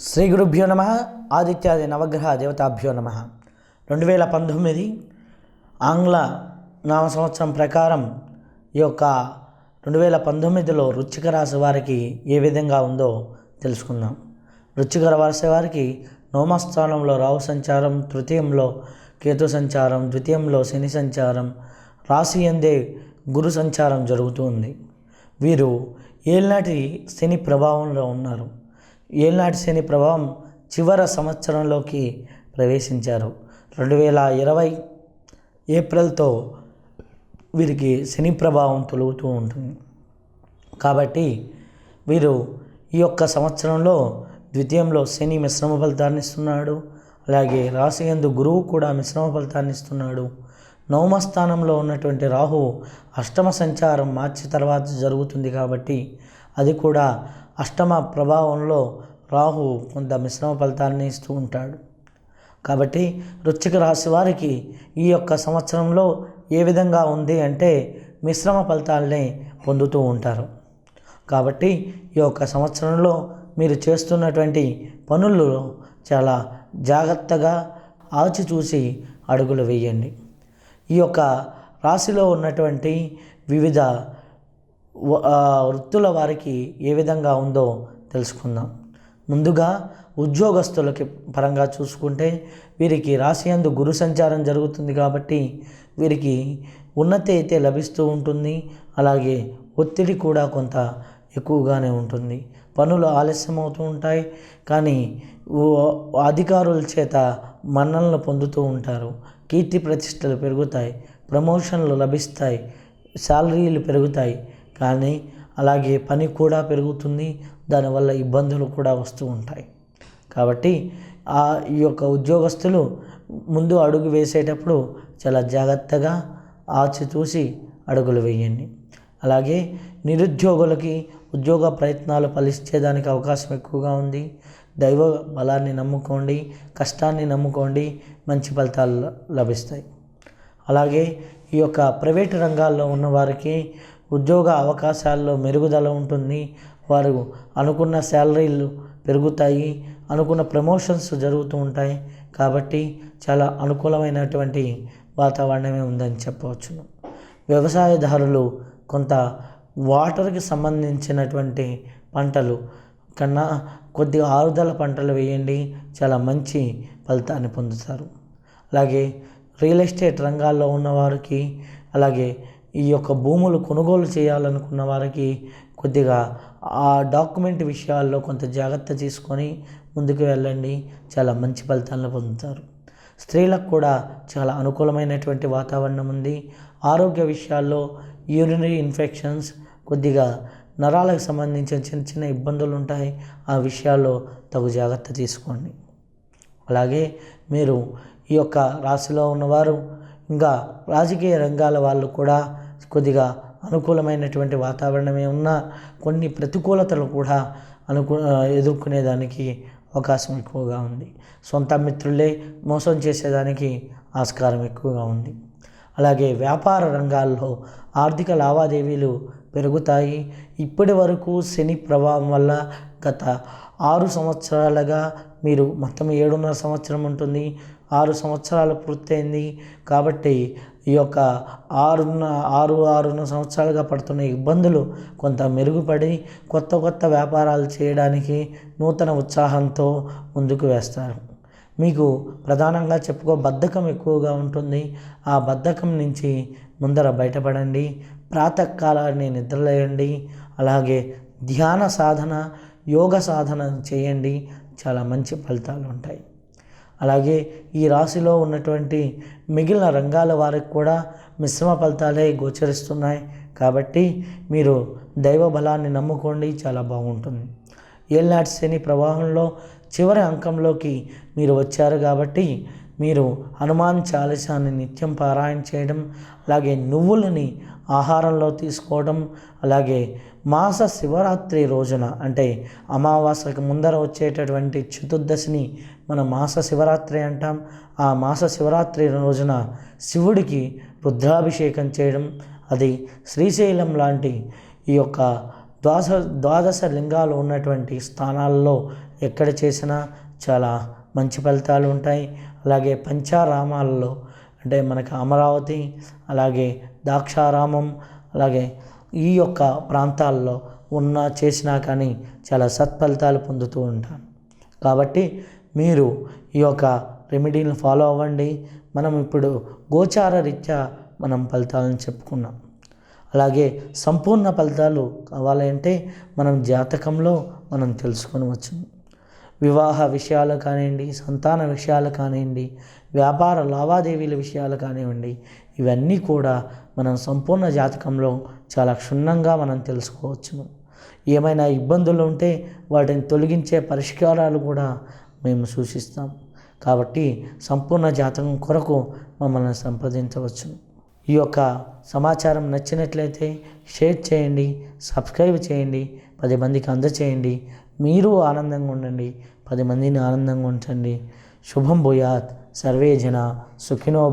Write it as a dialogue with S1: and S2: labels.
S1: శ్రీ గురుభ్యో నమ ఆదిత్యాది నవగ్రహ దేవతాభ్యో నమ. రెండు వేల పంతొమ్మిది ఆంగ్ల నామ సంవత్సరం ప్రకారం ఈ యొక్క రెండు వేల పంతొమ్మిదిలో వృచ్చిక రాశి వారికి ఏ విధంగా ఉందో తెలుసుకుందాం. వృచ్చిక రాశి వారికి నోమస్థానంలో రావు సంచారం తృతీయంలో కేతు సంచారం ద్వితీయంలో శని సంచారం రాశి ఎందే గురు సంచారం జరుగుతూ ఉంది. వీరు ఏళ్ళనాటి శని ప్రభావంలో ఉన్నారు. ఏళ్నాటి శని ప్రభావం చివర సంవత్సరంలోకి ప్రవేశించారు. రెండు వేల ఇరవై ఏప్రిల్తో వీరికి శని ప్రభావం తొలుగుతూ ఉంటుంది. కాబట్టి వీరు ఈ యొక్క సంవత్సరంలో ద్వితీయంలో శని మిశ్రమ ఫలితాన్ని ఇస్తున్నాడు. అలాగే రాశి ఎందు గురువు కూడా మిశ్రమ ఫలితాన్ని ఇస్తున్నాడు. నవమ స్థానంలో ఉన్నటువంటి రాహు అష్టమ సంచారం మార్చి తర్వాత జరుగుతుంది కాబట్టి అది కూడా అష్టమ ప్రభావంలో రాహు కొంత మిశ్రమ ఫలితాన్ని ఇస్తూ ఉంటాడు. కాబట్టి వృశ్చిక రాశి వారికి ఈ యొక్క సంవత్సరంలో ఏ విధంగా ఉంది అంటే మిశ్రమ ఫలితాలని పొందుతూ ఉంటారు. కాబట్టి ఈ యొక్క సంవత్సరంలో మీరు చేస్తున్నటువంటి పనుల్లో చాలా జాగ్రత్తగా ఆచిచూసి అడుగులు వేయండి. ఈ యొక్క రాశిలో ఉన్నటువంటి వివిధ వృత్తుల వారికి ఏ విధంగా ఉందో తెలుసుకుందాం. ముందుగా ఉద్యోగస్తులకి పరంగా చూసుకుంటే వీరికి రాశి గురు సంచారం జరుగుతుంది కాబట్టి వీరికి ఉన్నతి అయితే లభిస్తూ ఉంటుంది. అలాగే ఒత్తిడి కూడా కొంత ఎక్కువగానే ఉంటుంది. పనులు ఆలస్యం అవుతూ ఉంటాయి. కానీ అధికారుల చేత మన్ననలు పొందుతూ ఉంటారు. కీర్తి ప్రతిష్టలు పెరుగుతాయి. ప్రమోషన్లు లభిస్తాయి. శాలరీలు పెరుగుతాయి. కానీ అలాగే పని కూడా పెరుగుతుంది దానివల్ల ఇబ్బందులు కూడా వస్తూ ఉంటాయి. కాబట్టి ఆ ఈ యొక్క ఉద్యోగస్తులు ముందు అడుగు వేసేటప్పుడు చాలా జాగ్రత్తగా ఆచితూసి అడుగులు వేయండి. అలాగే నిరుద్యోగులకి ఉద్యోగ ప్రయత్నాలు ఫలించేదానికి అవకాశం ఎక్కువగా ఉంది. దైవ బలాన్ని నమ్ముకోండి కష్టాన్ని నమ్ముకోండి మంచి ఫలితాలు లభిస్తాయి. అలాగే ఈ యొక్క ప్రైవేటు రంగాల్లో ఉన్నవారికి ఉద్యోగ అవకాశాల్లో మెరుగుదల ఉంటుంది. వారు అనుకున్న శాలరీలు పెరుగుతాయి. అనుకున్న ప్రమోషన్స్ జరుగుతూ ఉంటాయి. కాబట్టి చాలా అనుకూలమైనటువంటి వాతావరణమే ఉందని చెప్పవచ్చును. వ్యవసాయదారులు కొంత వాటర్కి సంబంధించినటువంటి పంటలు కన్నా కొద్దిగా ఆరుదల పంటలు వేయండి. చాలా మంచి ఫలితాన్ని పొందుతారు. అలాగే రియల్ ఎస్టేట్ రంగాల్లో ఉన్నవారికి అలాగే ఈ యొక్క భూములు కొనుగోలు చేయాలనుకున్న వారికి కొద్దిగా ఆ డాక్యుమెంట్ విషయాల్లో కొంత జాగ్రత్త తీసుకొని ముందుకు వెళ్ళండి. చాలా మంచి ఫలితాలను పొందుతారు. స్త్రీలకు కూడా చాలా అనుకూలమైనటువంటి వాతావరణం ఉంది. ఆరోగ్య విషయాల్లో యూరినరీ ఇన్ఫెక్షన్స్ కొద్దిగా నరాలకు సంబంధించిన చిన్న చిన్న ఇబ్బందులు ఉంటాయి. ఆ విషయాల్లో తగు జాగ్రత్త తీసుకోండి. అలాగే మీరు ఈ యొక్క రాశిలో ఉన్నవారు ఇంకా రాజకీయ రంగాల వాళ్ళు కూడా కొద్దిగా అనుకూలమైనటువంటి వాతావరణమే ఉన్నా కొన్ని ప్రతికూలతలు కూడా అనుకు ఎదుర్కొనేదానికి అవకాశం ఎక్కువగా ఉంది. సొంత మిత్రులే మోసం చేసేదానికి ఆస్కారం ఎక్కువగా ఉంది. అలాగే వ్యాపార రంగాల్లో ఆర్థిక లావాదేవీలు పెరుగుతాయి. ఇప్పటి వరకు శని ప్రభావం వల్ల గత ఆరు సంవత్సరాలుగా మీరు మొత్తం ఏడున్నర సంవత్సరం ఉంటుంది. ఆరు సంవత్సరాలు పూర్తయింది కాబట్టి ఈ యొక్క ఆరున్న ఆరు ఆరున్నర సంవత్సరాలుగా పడుతున్న ఇబ్బందులు కొంత మెరుగుపడి కొత్త కొత్త వ్యాపారాలు చేయడానికి నూతన ఉత్సాహంతో ముందుకు వేస్తారు. మీకు ప్రధానంగా చెప్పుకో బద్ధకం ఎక్కువగా ఉంటుంది. ఆ బద్ధకం నుంచి ముందర బయటపడండి. ప్రాతకాలాన్ని నిద్రలేయండి. అలాగే ధ్యాన సాధన యోగ సాధన చేయండి. చాలా మంచి ఫలితాలు ఉంటాయి. అలాగే ఈ రాశిలో ఉన్నటువంటి మిగిలిన రంగాల వారికి కూడా మిశ్రమ ఫలితాలే గోచరిస్తున్నాయి. కాబట్టి మీరు దైవ బలాన్ని నమ్ముకోండి చాలా బాగుంటుంది. ఏళ్ళనాటి శని ప్రవాహంలో చివరి అంకంలోకి మీరు వచ్చారు కాబట్టి మీరు హనుమాన్ చాలీసాన్ని నిత్యం పారాయణ చేయడం అలాగే నువ్వులని ఆహారంలో తీసుకోవడం అలాగే మాస శివరాత్రి రోజున అంటే అమావాస్యకు ముందర వచ్చేటటువంటి చతుర్దశిని మనం మాస శివరాత్రి అంటాం. ఆ మాస శివరాత్రి రోజున శివుడికి రుద్రాభిషేకం చేయడం అది శ్రీశైలం లాంటి ఈ యొక్క ద్వాదశ ద్వాదశ లింగాలు ఉన్నటువంటి స్థానాల్లో ఎక్కడ చేసినా చాలా మంచి ఫలితాలు ఉంటాయి. అలాగే పంచారామాలలో అంటే మనకు అమరావతి అలాగే ద్రాక్షారామం అలాగే ఈ యొక్క ప్రాంతాల్లో ఉన్న చేసినా కానీ చాలా సత్ఫలితాలు పొందుతూ ఉంటాను కాబట్టి మీరు ఈ యొక్క రెమెడీని ఫాలో అవ్వండి. మనం ఇప్పుడు గోచార రీత్యా మనం ఫలితాలను చెప్పుకున్నాం. అలాగే సంపూర్ణ ఫలితాలు కావాలంటే మనం జాతకంలో మనం తెలుసుకొనవచ్చు. వివాహ విషయాలు కానివ్వండి సంతాన విషయాలు కానివ్వండి వ్యాపార లావాదేవీల విషయాలు కానివ్వండి ఇవన్నీ కూడా మనం సంపూర్ణ జాతకంలో చాలా క్షుణ్ణంగా మనం తెలుసుకోవచ్చును. ఏమైనా ఇబ్బందులు ఉంటే వాటిని తొలగించే పరిష్కారాలు కూడా మేము సూచిస్తాం. కాబట్టి సంపూర్ణ జాతకం కొరకు మమ్మల్ని సంప్రదించవచ్చు. ఈ యొక్క సమాచారం నచ్చినట్లయితే షేర్ చేయండి సబ్స్క్రైబ్ చేయండి పది మందికి అందచేయండి. మీరు ఆనందంగా ఉండండి పది మందిని ఆనందంగా ఉంచండి. శుభం భూయాత్. సర్వే జన సుఖినో